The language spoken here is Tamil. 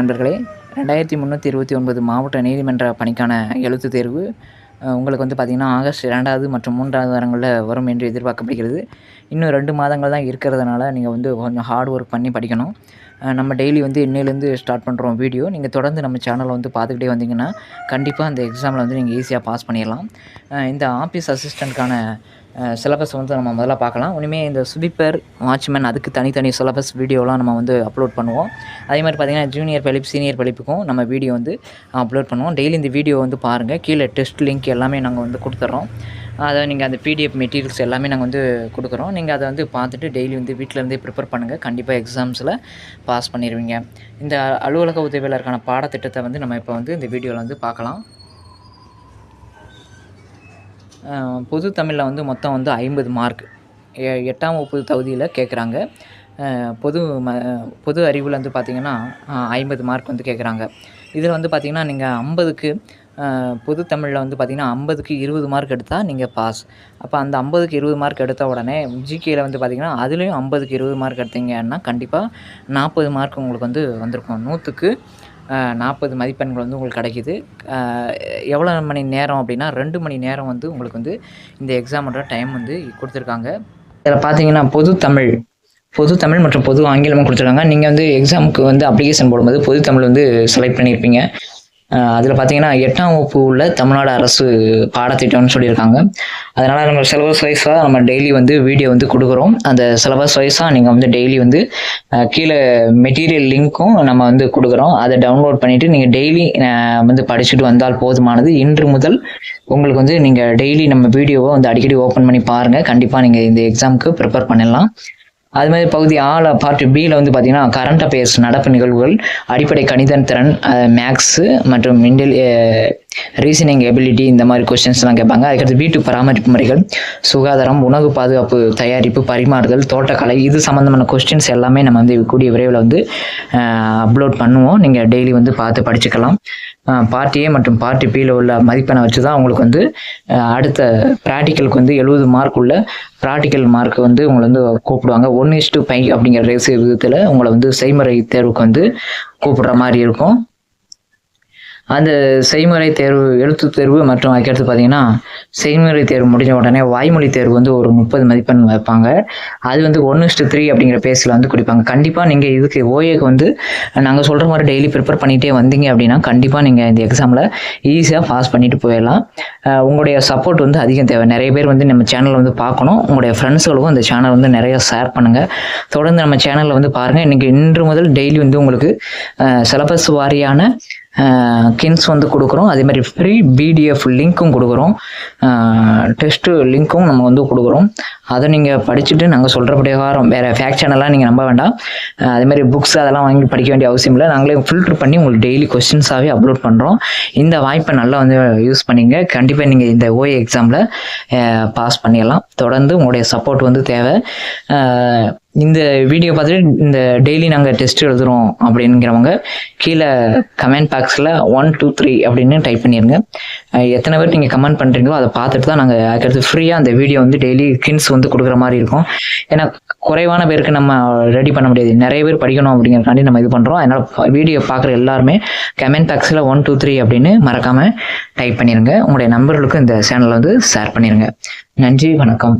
நண்பர்களே ரெண்டாயிரத்தி முந்நூற்றி இருபத்தி ஒன்பது மாவட்ட நீதிமன்ற பணிக்கான எழுத்து தேர்வு உங்களுக்கு வந்து பார்த்திங்கன்னா ஆகஸ்ட் இரண்டாவது மற்றும் மூன்றாவது வாரங்களில் வரும் என்று எதிர்பார்க்கப்படுகிறது. இன்னும் ரெண்டு மாதங்கள் தான் இருக்கிறதுனால நீங்கள் வந்து கொஞ்சம் ஹார்ட் ஒர்க் பண்ணி படிக்கணும். நம்ம டெய்லி வந்து இன்னையிலேருந்து ஸ்டார்ட் பண்ணுறோம் வீடியோ நீங்கள் தொடர்ந்து நம்ம சேனலை வந்து பார்த்துக்கிட்டே வந்தீங்கன்னா கண்டிப்பாக அந்த எக்ஸாமில் வந்து நீங்கள் ஈஸியாக பாஸ் பண்ணிடலாம். இந்த ஆஃபீஸ் அசிஸ்டண்ட்கான சிலபஸ் வந்து நம்ம முதல்ல பார்க்கலாம். இனிமேல் இந்த ஸ்வீப்பர் வாட்ச்மேன் அதுக்கு தனித்தனி சிலபஸ் வீடியோலாம் நம்ம வந்து அப்லோட் பண்ணுவோம். அதே மாதிரி பார்த்திங்கன்னா ஜூனியர் படிப்பு சீனியர் படிப்புக்கும் நம்ம வீடியோ வந்து அப்லோட் பண்ணுவோம். டெய்லி இந்த வீடியோ வந்து பாருங்கள் கீழே டெஸ்ட் லிங்க் எல்லாமே நாங்கள் வந்து கொடுத்துட்றோம் அதை நீங்கள் அந்த பிடிஎஃப் மெட்டீரியல்ஸ் எல்லாமே நாங்கள் வந்து கொடுக்குறோம். நீங்கள் அதை வந்து பார்த்துட்டு டெய்லி வந்து வீட்டிலேருந்தே ப்ரிப்பேர் பண்ணுங்கள் கண்டிப்பாக எக்ஸாம்ஸில் பாஸ் பண்ணிடுவீங்க இந்த அலுவலக உதவியாளருக்கான பாடத்திட்டத்தை வந்து நம்ம இப்போ வந்து இந்த வீடியோவில் வந்து பார்க்கலாம். பொது தமிழில் வந்து மொத்தம் வந்து ஐம்பது மார்க் எட்டாம் வகுப்பு தகுதியில் கேட்குறாங்க பொது ம பொது அறிவில் வந்து பார்த்திங்கன்னா ஐம்பது மார்க் வந்து கேட்குறாங்க இதில் வந்து பார்த்திங்கன்னா நீங்கள் ஐம்பதுக்கு பொது தமிழில் வந்து பார்த்திங்கன்னா ஐம்பதுக்கு இருபது மார்க் எடுத்தால் நீங்கள் பாஸ் அப்போ அந்த ஐம்பதுக்கு இருபது மார்க் எடுத்த உடனே ஜிகேயில் வந்து பார்த்திங்கன்னா அதுலேயும் ஐம்பதுக்கு இருபது மார்க் எடுத்தீங்கன்னா கண்டிப்பாக நாற்பது மார்க் உங்களுக்கு வந்து வந்திருக்கும். நூற்றுக்கு நாற்பது மதிப்பெண்கள் வந்து உங்களுக்கு கிடைக்கிது. எவ்வளோ மணி நேரம் அப்படின்னா ரெண்டு மணி நேரம் வந்து உங்களுக்கு வந்து இந்த எக்ஸாமோட டைம் வந்து கொடுத்துருக்காங்க. இதில் பார்த்தீங்கன்னா பொது தமிழ் பொது தமிழ் மற்றும் பொது ஆங்கிலமும் கொடுத்துருக்காங்க. நீங்கள் வந்து எக்ஸாமுக்கு வந்து அப்ளிகேஷன் போடும்போது பொது தமிழ் வந்து செலக்ட் பண்ணியிருப்பீங்க. அதில் பார்த்தீங்கன்னா எட்டாம் வகுப்பு உள்ள தமிழ்நாடு அரசு பாடத்திட்டம்னு சொல்லியிருக்காங்க. அதனால் நம்ம சிலபஸ் வைஸாக நம்ம டெய்லி வந்து வீடியோ வந்து கொடுக்குறோம். அந்த சிலபஸ் வைஸாக நீங்கள் வந்து டெய்லி வந்து கீழே மெட்டீரியல் லிங்க்கும் நம்ம வந்து கொடுக்குறோம். அதை டவுன்லோட் பண்ணிவிட்டு நீங்கள் டெய்லி வந்து படிச்சுட்டு வந்தால் போதுமானது. இன்று முதல் உங்களுக்கு வந்து நீங்கள் டெய்லி நம்ம வீடியோவை வந்து அடிக்கடி ஓப்பன் பண்ணி பாருங்கள் கண்டிப்பாக நீங்கள் இந்த எக்ஸாமுக்கு ப்ரிப்பேர் பண்ணிடலாம். அது மாதிரி பகுதி ஆல பார்ட் பியில் வந்து பார்த்தீங்கன்னா கரண்ட் அஃபேர்ஸ் நடப்பு நிகழ்வுகள் அடிப்படை கணித திறன் மேக்ஸு மற்றும் இன்டெல் ரீசனிங் எபிலிட்டி இந்த மாதிரி கொஸ்டின்ஸ்லாம் கேட்பாங்க. அதுக்கடுத்து வீட்டு பராமரிப்பு முறைகள் சுகாதாரம் உணவு பாதுகாப்பு தயாரிப்பு பரிமாறுதல் தோட்டக்கலை இது சம்மந்தமான கொஸ்டின்ஸ் எல்லாமே நம்ம வந்து கூடிய விரைவில் வந்து அப்லோட் பண்ணுவோம். நீங்கள் டெய்லி வந்து பார்த்து படிச்சுக்கலாம். பார்ட் ஏ மற்றும் பார்ட் பியில் உள்ள மதிப்பெண்ணை வச்சு தான் உங்களுக்கு வந்து அடுத்த ப்ராக்டிக்கலுக்கு வந்து எழுபது மார்க் உள்ள ப்ராக்டிக்கல் மார்க் வந்து உங்களை வந்து கூப்பிடுவாங்க. ஒன் இஸ் டு ஃபைவ் அப்படிங்கிற ரேசிய விதத்தில் உங்களை வந்து செய்முறை தேர்வுக்கு வந்து கூப்பிடுற மாதிரி இருக்கும். அந்த செய்முறை தேர்வு எழுத்து தேர்வு மற்றும் அதுக்கடுத்து பார்த்தீங்கன்னா செய்முறை தேர்வு முடிஞ்ச உடனே வாய்மொழி தேர்வு வந்து ஒரு முப்பது மதிப்பெண் வைப்பாங்க. அது வந்து ஒன்று இஸ்டு த்ரீ அப்படிங்கிற பேஸில் வந்து கொடுப்பாங்க. கண்டிப்பாக நீங்கள் இதுக்கு ஓஏக்கு வந்து நாங்கள் சொல்கிற மாதிரி டெய்லி ப்ரிப்பேர் பண்ணிகிட்டே வந்தீங்க அப்படின்னா கண்டிப்பாக நீங்கள் இந்த எக்ஸாமில் ஈஸியாக பாஸ் பண்ணிட்டு போயிடலாம். உங்களுடைய சப்போர்ட் வந்து அதிகம் தேவை. நிறைய பேர் வந்து நம்ம சேனலை வந்து பார்க்கணும். உங்களுடைய ஃப்ரெண்ட்ஸ்களுக்கும் அந்த சேனல் வந்து நிறைய ஷேர் பண்ணுங்கள் தொடர்ந்து நம்ம சேனலில் வந்து பாருங்கள் இன்றைக்கி இன்று முதல் டெய்லி வந்து உங்களுக்கு சிலபஸ் வாரியான கின்ஸ் வந்து கொடுக்குறோம். அதே மாதிரி ஃப்ரீ பிடிஎஃப் லிங்க்கும் கொடுக்குறோம். டெஸ்ட்டு லிங்க்கும் நம்ம வந்து கொடுக்குறோம். அதை நீங்கள் படிச்சுட்டு நாங்கள் சொல்கிற பிரகாரம் வேறு ஃபேக்ட் சேனல்லாம் நீங்கள் நம்ப வேண்டாம். அதேமாதிரி புக்ஸ் அதெல்லாம் வாங்கி படிக்க வேண்டிய அவசியம் இல்லை. நாங்களே ஃபில்டர் பண்ணி உங்களுக்கு டெய்லி கொஸ்டின்ஸாகவே அப்லோட் பண்ணுறோம் இந்த வாய்ப்பை நல்லா வந்து யூஸ் பண்ணிங்க. கண்டிப்பாக நீங்கள் இந்த ஓஏ எக்ஸாமில் பாஸ் பண்ணிடலாம். தொடர்ந்து உங்களுடைய சப்போர்ட் வந்து தேவை. இந்த வீடியோ பார்த்துட்டு இந்த டெய்லி நாங்கள் டெஸ்ட் எழுதுகிறோம் அப்படிங்கிறவங்க கீழே கமெண்ட் பாக்ஸில் ஒன் டூ த்ரீ அப்படின்னு டைப் பண்ணிடுங்க எத்தனை பேர் நீங்கள் கமெண்ட் பண்ணுறீங்களோ அதை பார்த்துட்டு தான் நாங்கள் அதுக்கடுத்து ஃப்ரீயாக அந்த வீடியோ வந்து டெய்லி கின்ஸ் வந்து வந்து கொடுக்குற மாதிரி இருக்கும். ஏன்னா குறைவான பேருக்கு நம்ம ரெடி பண்ண முடியாது. நிறைய பேர் படிக்கணும் அப்படிங்கிறக்காண்டி நம்ம இது பண்ணுறோம் அதனால் வீடியோ பார்க்குற எல்லாருமே கமெண்ட் பாக்ஸில் ஒன் டூ த்ரீ அப்படின்னு மறக்காமல் டைப் பண்ணிடுங்க உங்களுடைய நண்பர்களுக்கும் இந்த சேனலை வந்து ஷேர் பண்ணிடுங்க நன்றி வணக்கம்.